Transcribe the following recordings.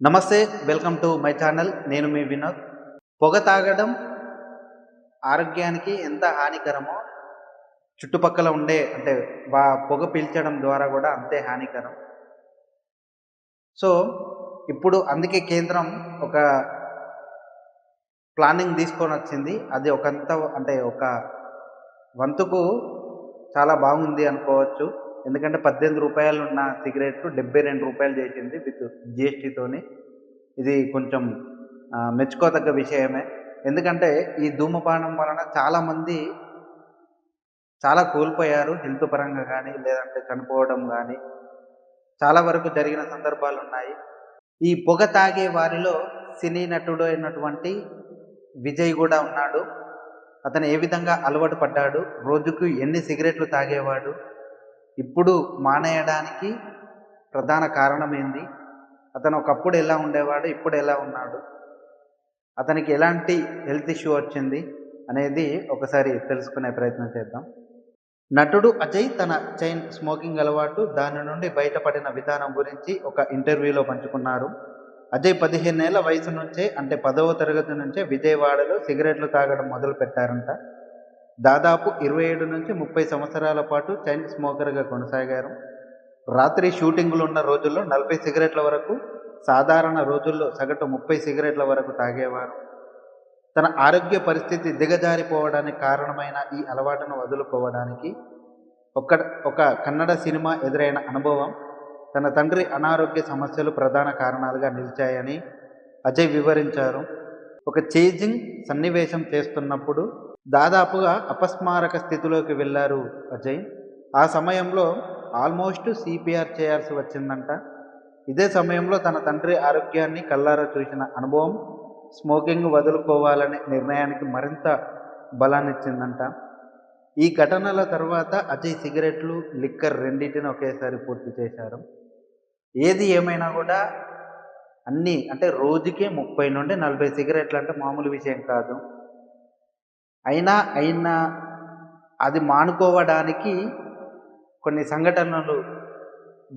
నమస్తే welcome to my channel. నేను మీ వినోద్. పొగ తాగడం ఆరోగ్యానికి ఎంత హానికరమో చుట్టుపక్కల ఉండే అంటే వా పొగ పీల్చడం ద్వారా కూడా అంతే హానికరం. సో ఇప్పుడు అందుకే కేంద్రం ఒక ప్లానింగ్ తీసుకొని వచ్చింది. అది ఒకంత అంటే ఒక వంతుకు చాలా బాగుంది అనుకోవచ్చు. ఎందుకంటే పద్దెనిమిది రూపాయలు ఉన్న సిగరెట్ డెబ్బై రెండు రూపాయలు చేసింది విత్ జిఎస్టీతోని. ఇది కొంచెం మెచ్చుకోతగ్గ మెచ్చుకోదగ్గ విషయమే. ఎందుకంటే ఈ ధూమపానం వలన చాలామంది చాలా కోల్పోయారు హెల్త్ పరంగా కానీ లేదంటే చనిపోవడం కానీ. చాలా వరకు జరిగిన సందర్భాలు ఉన్నాయి. ఈ పొగ తాగే వారిలో సినీ నటుడు అయినటువంటి విజయ్ కూడా ఉన్నాడు. అతను ఏ విధంగా అలవాటు పడ్డాడు? రోజుకు ఎన్ని సిగరెట్లు తాగేవాడు? ఇప్పుడు మానేయడానికి ప్రధాన కారణం ఏంది అతను ఒకప్పుడు ఎలా ఉండేవాడు ఇప్పుడు ఎలా ఉన్నాడు? అతనికి ఎలాంటి హెల్త్ ఇష్యూ వచ్చింది అనేది ఒకసారి తెలుసుకునే ప్రయత్నం చేద్దాం. నటుడు అజయ్ తన చైన్ స్మోకింగ్ అలవాటు దాని నుండి బయటపడిన విధానం గురించి ఒక ఇంటర్వ్యూలో పంచుకున్నారు. అజయ్ పదిహేను ఏళ్ళ వయసు నుంచే అంటే పదవ తరగతి నుంచే విజయవాడలో సిగరెట్లు తాగడం మొదలు పెట్టారంట దాదాపు ఇరవై ఏడు నుంచి ముప్పై సంవత్సరాల పాటు చైన్ స్మోకర్గా కొనసాగారు. రాత్రి షూటింగులు ఉన్న రోజుల్లో నలభై సిగరెట్ల వరకు సాధారణ రోజుల్లో సగటు ముప్పై సిగరెట్ల వరకు తాగేవారు. తన ఆరోగ్య పరిస్థితి దిగజారిపోవడానికి కారణమైన ఈ అలవాటును వదులుకోవడానికి ఒక ఒక కన్నడ సినిమా ఎదురైన అనుభవం తన తండ్రి అనారోగ్య సమస్యలు ప్రధాన కారణాలుగా నిలిచాయని అజయ్ వివరించారు. ఒక చేజింగ్ సన్నివేశం చేస్తున్నప్పుడు దాదాపుగా అపస్మారక స్థితిలోకి వెళ్ళారు అజయ్. ఆ సమయంలో ఆల్మోస్ట్ సిపిఆర్ చేయాల్సి వచ్చిందంట. ఇదే సమయంలో తన తండ్రి ఆరోగ్యాన్ని కల్లారా చూసిన అనుభవం స్మోకింగ్ వదులుకోవాలనే నిర్ణయానికి మరింత బలాన్నిచ్చిందంట. ఈ ఘటనల తర్వాత అజయ్ సిగరెట్లు లిక్కర్ రెండింటిని ఒకేసారి పూర్తి చేశారు. ఏది ఏమైనా కూడా అన్నీ అంటే రోజుకే ముప్పై నుండి నలభై సిగరెట్లు అంటే మామూలు విషయం కాదు. అయినా అయినా అది మానుకోవడానికి కొన్ని సంఘటనలు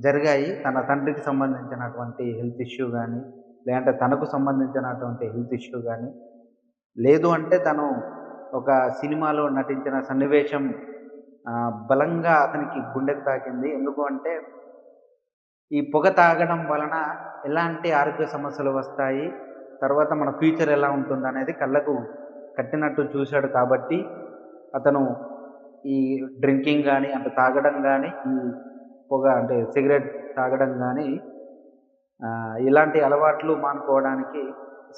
జరిగాయి. తన తండ్రికి సంబంధించినటువంటి హెల్త్ ఇష్యూ కానీ లేదంటే తనకు సంబంధించినటువంటి హెల్త్ ఇష్యూ కానీ లేదు అంటే తను ఒక సినిమాలో నటించిన సన్నివేశం బలంగా అతనికి గుండెకు తాకింది. ఎందుకు అంటే ఈ పొగ తాగడం వలన ఎలాంటి ఆరోగ్య సమస్యలు వస్తాయి తర్వాత మన ఫ్యూచర్ ఎలా ఉంటుంది అనేది కళ్ళకు కట్టినట్టు చూశాడు కాబట్టి అతను ఈ డ్రింకింగ్ కానీ అంటే తాగడం కానీ ఈ పొగ అంటే సిగరెట్ తాగడం కానీ ఇలాంటి అలవాట్లు మానుకోవడానికి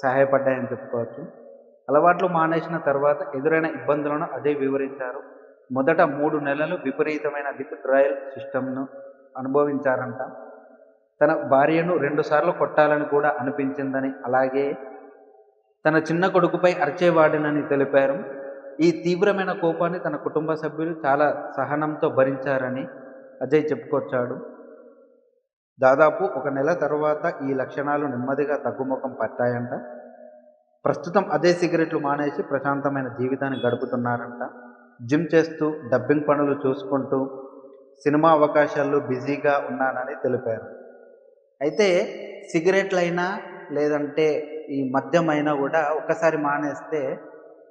సహాయపడ్డాయని చెప్పుకోవచ్చు. అలవాట్లు మానేసిన తర్వాత ఎదురైన ఇబ్బందులను అదే వివరించారు. మొదట మూడు నెలలు విపరీతమైన విత్ డ్రాయల్ సిస్టమ్ను అనుభవించారంట. తన భార్యను రెండుసార్లు కొట్టాలని కూడా అనిపించిందని అలాగే తన చిన్న కొడుకుపై అరిచేవాడినని తెలిపారు. ఈ తీవ్రమైన కోపాన్ని తన కుటుంబ సభ్యులు చాలా సహనంతో భరించారని అజయ్ చెప్పుకొచ్చాడు. దాదాపు ఒక నెల తర్వాత ఈ లక్షణాలు నెమ్మదిగా తగ్గుముఖం పట్టాయంట. ప్రస్తుతం అదే సిగరెట్లు మానేసి ప్రశాంతమైన జీవితాన్ని గడుపుతున్నారంట. జిమ్ చేస్తూ డబ్బింగ్ పనులు చూసుకుంటూ సినిమా అవకాశాల్లో బిజీగా ఉన్నానని తెలిపారు. అయితే సిగరెట్లైనా లేదంటే ఈ మద్యమైనా కూడా ఒక్కసారి మానేస్తే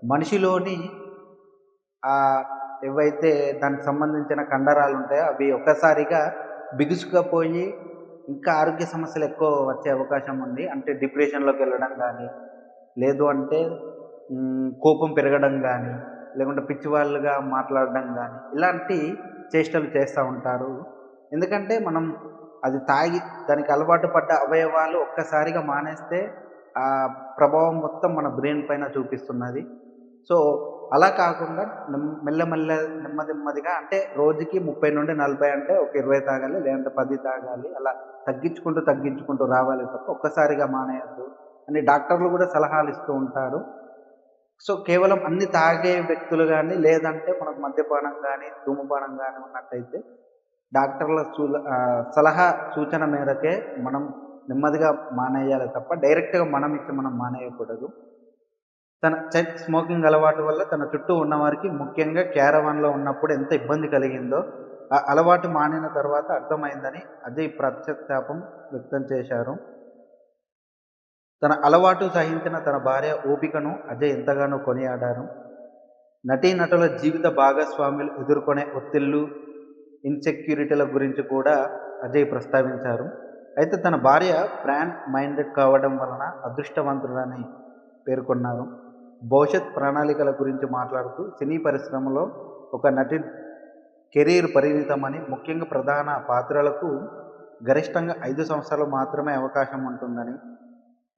మనిషిలోని ఏవైతే దానికి సంబంధించిన కండరాలు ఉంటాయో అవి ఒక్కసారిగా బిగుసుకుపోయి ఇంకా ఆరోగ్య సమస్యలు ఎక్కువ వచ్చే అవకాశం ఉంది. అంటే డిప్రెషన్లోకి వెళ్ళడం కానీ లేదు అంటే కోపం పెరగడం కానీ లేకుంటే పిచ్చివాళ్ళుగా మాట్లాడడం కానీ ఇలాంటి చేష్టలు చేస్తూ ఉంటారు. ఎందుకంటే మనం అది తాగి దానికి అలవాటు పడ్డ అవయవాలు ఒక్కసారిగా మానేస్తే ఆ ప్రభావం మొత్తం మన బ్రెయిన్ పైన చూపిస్తున్నది. సో అలా కాకుండా మెల్లమెల్ల నెమ్మది నెమ్మదిగా అంటే రోజుకి ముప్పై నుండి నలభై అంటే ఒక ఇరవై తాగాలి లేదంటే పది తాగాలి అలా తగ్గించుకుంటూ తగ్గించుకుంటూ రావాలి తప్ప ఒక్కసారిగా మానేయద్దు అని డాక్టర్లు కూడా సలహాలు ఇస్తూ ఉంటారు. సో కేవలం అన్ని తాగే వ్యక్తులు కానీ లేదంటే మనకు మద్యపానం కానీ ధూమపానం కానీ ఉన్నట్టయితే డాక్టర్ల సూల సలహా సూచన మేరకే మనం నెమ్మదిగా మానేయాలి తప్ప డైరెక్ట్గా మనం ఇచ్చి మనం మానేయకూడదు. తన స్మోకింగ్ అలవాటు వల్ల తన చుట్టూ ఉన్నవారికి ముఖ్యంగా క్యారవాన్లో ఉన్నప్పుడు ఎంత ఇబ్బంది కలిగిందో ఆ అలవాటు మానిన తర్వాత అర్థమైందని అజయ్ ప్రత్యక్షాపం వ్యక్తం చేశారు. తన అలవాటు సహించిన తన భార్య ఓపికను అజయ్ ఎంతగానో కొనియాడారు. నటీనటుల జీవిత భాగస్వాములు ఎదుర్కొనే ఒత్తిళ్ళు ఇన్సెక్యూరిటీల గురించి కూడా అజయ్ ప్రస్తావించారు. అయితే తన భార్య బ్రాండ్ మైండెడ్ కావడం వలన అదృష్టవంతుడని పేర్కొన్నారు. భవిష్యత్ ప్రణాళికల గురించి మాట్లాడుతూ సినీ పరిశ్రమలో ఒక నటి కెరీర్ పరిమితమని ముఖ్యంగా ప్రధాన పాత్రలకు గరిష్టంగా ఐదు సంవత్సరాలు మాత్రమే అవకాశం ఉంటుందని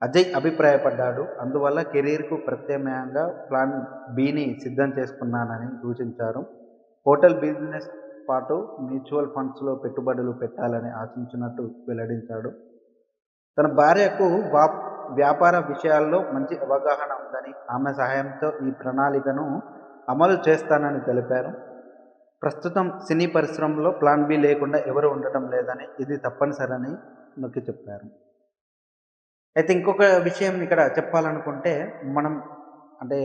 అజయ్ అభిప్రాయపడ్డాడు. అందువల్ల కెరీర్కు ప్రత్యామ్నాయంగా ప్లాన్ బిని సిద్ధం చేసుకున్నానని సూచించారు. హోటల్ బిజినెస్ పాటు మ్యూచువల్ ఫండ్స్లో పెట్టుబడులు పెట్టాలని ఆశించినట్టు వెల్లడించాడు. తన భార్యకు వా వ్యాపార విషయాల్లో మంచి అవగాహన ఉందని ఆమె సహాయంతో ఈ ప్రణాళికను అమలు చేస్తానని తెలిపారు. ప్రస్తుతం సినీ పరిశ్రమలో ప్లాన్ బి లేకుండా ఎవరు ఉండటం లేదని ఇది తప్పనిసరని నొక్కి చెప్పారు. అయితే ఇంకొక విషయం ఇక్కడ చెప్పాలనుకుంటే మనం అంటే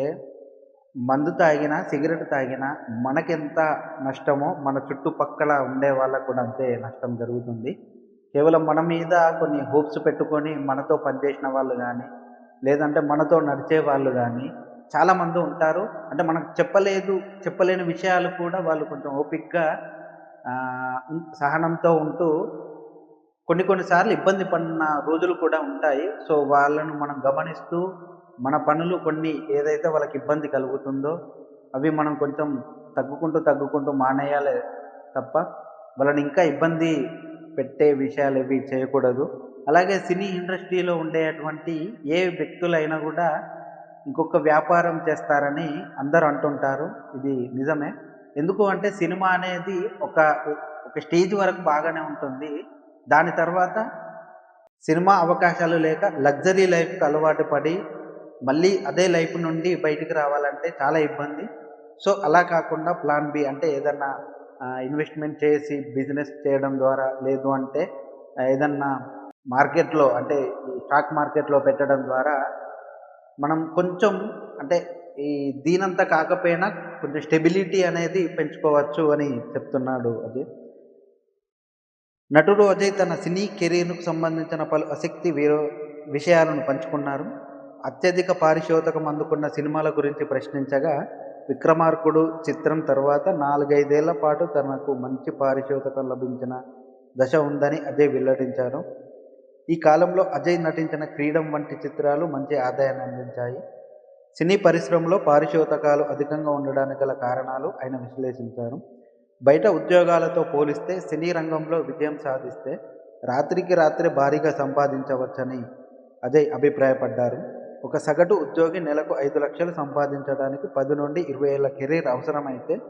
మందు తాగినా సిగరెట్ తాగినా మనకెంత నష్టమో మన చుట్టుపక్కల ఉండే వాళ్ళకు కూడా అంతే నష్టం జరుగుతుంది. కేవలం మన మీద కొన్ని హోప్స్ పెట్టుకొని మనతో పనిచేసిన వాళ్ళు కానీ లేదంటే మనతో నడిచే వాళ్ళు కానీ చాలామంది ఉంటారు. అంటే మనకు చెప్పలేదు చెప్పలేని విషయాలు కూడా వాళ్ళు కొంచెం ఓపిక్గా సహనంతో ఉంటూ కొన్ని కొన్నిసార్లు ఇబ్బంది పడిన రోజులు కూడా ఉంటాయి. సో వాళ్ళను మనం గమనిస్తూ మన పనులు కొన్ని ఏదైతే వాళ్ళకి ఇబ్బంది కలుగుతుందో అవి మనం కొంచెం తగ్గుకుంటూ తగ్గుకుంటూ మానేయాలి తప్ప వాళ్ళని ఇంకా ఇబ్బంది పెట్టే విషయాలు ఇవి చేయకూడదు. అలాగే సినీ ఇండస్ట్రీలో ఉండేటువంటి ఏ వ్యక్తులైనా కూడా ఇంకొక వ్యాపారం చేస్తారని అందరూ అంటుంటారు. ఇది నిజమే. ఎందుకు అంటే సినిమా అనేది ఒక ఒక స్టేజ్ వరకు బాగానే ఉంటుంది. దాని తర్వాత సినిమా అవకాశాలు లేక లగ్జరీ లైఫ్కి అలవాటు పడి మళ్ళీ అదే లైఫ్ నుండి బయటికి రావాలంటే చాలా ఇబ్బంది. సో అలా కాకుండా ప్లాన్ బి అంటే ఏదన్నా ఇన్వెస్ట్మెంట్ చేసి బిజినెస్ చేయడం ద్వారా లేదు అంటే ఏదన్నా మార్కెట్లో అంటే స్టాక్ మార్కెట్లో పెట్టడం ద్వారా మనం కొంచెం అంటే ఈ దీనంతా కాకపోయినా కొంచెం స్టెబిలిటీ అనేది పెంచుకోవచ్చు అని చెప్తున్నాడు అజయ్. నటుడు అజయ్ తన సినీ కెరీర్కు సంబంధించిన పలు ఆసక్తి వీరో విషయాలను పంచుకున్నారు. అత్యధిక పారిశోధకం అందుకున్న సినిమాల గురించి ప్రశ్నించగా విక్రమార్కుడు చిత్రం తర్వాత నాలుగైదేళ్ళ పాటు తనకు మంచి పారిశోధకం లభించిన దశ ఉందని అజయ్ వెల్లడించారు. ఈ కాలంలో అజయ్ నటించిన క్రీడం వంటి చిత్రాలు మంచి ఆదాయాన్ని అందించాయి. సినీ పరిశ్రమలో పారిశోధకాలు అధికంగా ఉండడానికి గల కారణాలు ఆయన విశ్లేషించారు. బయట ఉద్యోగాలతో పోలిస్తే సినీ రంగంలో విజయం సాధిస్తే రాత్రికి రాత్రి భారీగా సంపాదించవచ్చని అజయ్ అభిప్రాయపడ్డారు. ఒక సగటు ఉద్యోగి నెలకు ఐదు లక్షలు సంపాదించడానికి పది నుండి ఇరవై ఏళ్ళ కెరీర్ అవసరమైతే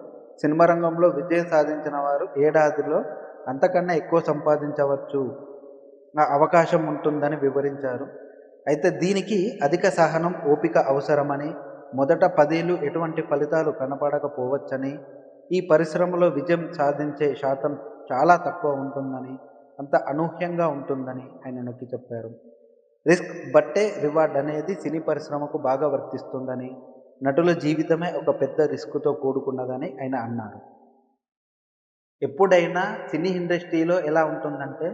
సినిమా రంగంలో విజయం సాధించిన వారు ఏడాదిలో అంతకన్నా ఎక్కువ సంపాదించవచ్చు. అవకాశం ఉంటుందని వివరించారు. అయితే దీనికి అధిక సహనం ఓపిక అవసరమని మొదట పదేళ్ళు ఎటువంటి ఫలితాలు కనపడకపోవచ్చని ఈ పరిశ్రమలో విజయం సాధించే శాతం చాలా తక్కువ ఉంటుందని అంత అనూహ్యంగా ఉంటుందని ఆయన నొక్కి చెప్పారు. రిస్క్ బట్టే రివార్డ్ అనేది సినీ పరిశ్రమకు బాగా వర్తిస్తుందని నటుల జీవితమే ఒక పెద్ద రిస్క్తో కూడుకున్నదని ఆయన అన్నారు. ఎప్పుడైనా సినీ ఇండస్ట్రీలో ఎలా ఉంటుందంటే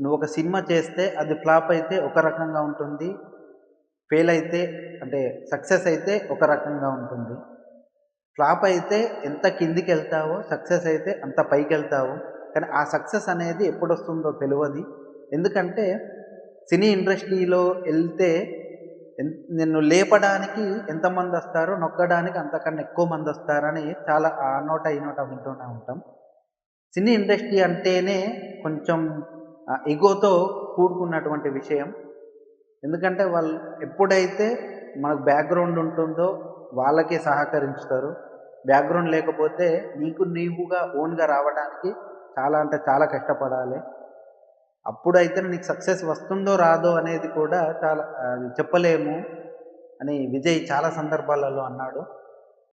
నువ్వు ఒక సినిమా చేస్తే అది ఫ్లాప్ అయితే ఒక రకంగా ఉంటుంది ఫెయిల్ అయితే అంటే సక్సెస్ అయితే ఒక రకంగా ఉంటుంది. ఫ్లాప్ అయితే ఎంత కిందికి వెళ్తావో సక్సెస్ అయితే అంత పైకి వెళ్తావు కానీ ఆ సక్సెస్ అనేది ఎప్పుడు వస్తుందో తెలియదు ఎందుకంటే సినీ ఇండస్ట్రీలో వెళ్తే నిన్ను లేపడానికి ఎంతమంది వస్తారో నొక్కడానికి అంతకన్నా ఎక్కువ మంది వస్తారని చాలా ఆ నోట ఈ నోట వింటూనే ఉంటాం. సినీ ఇండస్ట్రీ అంటేనే కొంచెం ఎగోతో కూడుకున్నటువంటి విషయం. ఎందుకంటే వాళ్ళు ఎప్పుడైతే మనకు బ్యాక్గ్రౌండ్ ఉంటుందో వాళ్ళకే సహకరించుతారు. బ్యాక్గ్రౌండ్ లేకపోతే నీకు నీవుగా ఓన్గా రావడానికి చాలా అంటే చాలా కష్టపడాలి. అప్పుడైతే నీకు సక్సెస్ వస్తుందో రాదో అనేది కూడా చాలా చెప్పలేము అని విజయ్ చాలా సందర్భాలలో అన్నాడు.